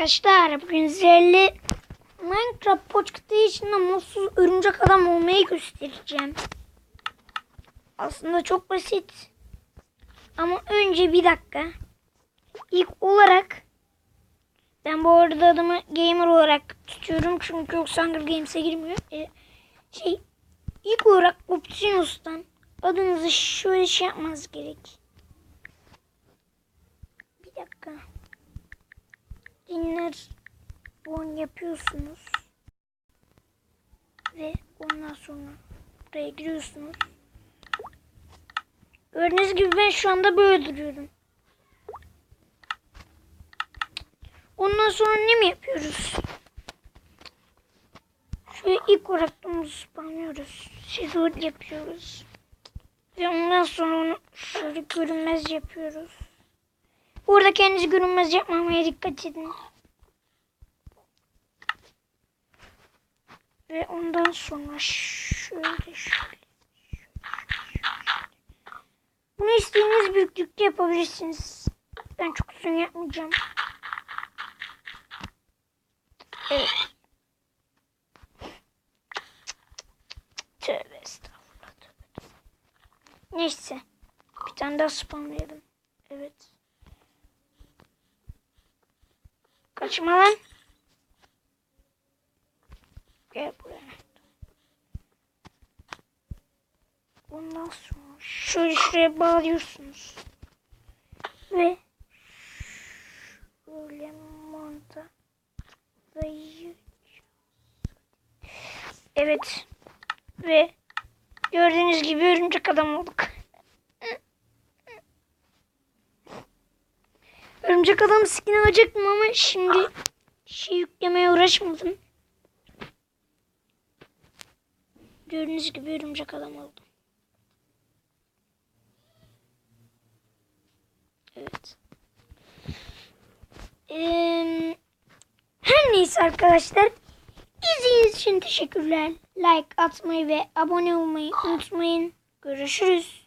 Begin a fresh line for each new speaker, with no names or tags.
arkadaşlar. Bugün sizlerle Minecraft Pocket içinde mutsuz örümcek adam olmayı göstereceğim. Aslında çok basit. Ama önce bir dakika. İlk olarak ben bu arada adımı gamer olarak tutuyorum çünkü yoksa Hunger Games'e girmiyor. Ee, şey ilk olarak Optimus'tan adınızı şöyle şey yapmanız gerek. Bir dakika. Dinler bon yapıyorsunuz. Ve ondan sonra buraya giriyorsunuz. Gördüğünüz gibi ben şu anda böyle duruyorum. Ondan sonra ne mi yapıyoruz? Şöyle ilk olarak domuzu spamlıyoruz. Şizot yapıyoruz. Ve ondan sonra onu şöyle görünmez yapıyoruz. Burada kendinizi görünmez yapmamaya dikkat edin. Ve ondan sonra şöyle şöyle. Bunu istediğiniz büyüklükte yapabilirsiniz. Ben çok uzun yapmayacağım. Evet. Tövbe estağfurullah. Tövbe. Neyse. Bir tane daha spamlayalım. Evet. Kaçma lan. Gel buraya. Ondan sonra şöyle şuraya bağlıyorsunuz. Ve şöyle monta Evet. Ve gördüğünüz gibi örümcek adam olduk. Örümcek adam skin alacaktım ama şimdi şey yüklemeye uğraşmadım. Gördüğünüz gibi örümcek adam oldum. Evet. Ee, her neyse arkadaşlar. İzlediğiniz için teşekkürler. Like atmayı ve abone olmayı unutmayın. Görüşürüz.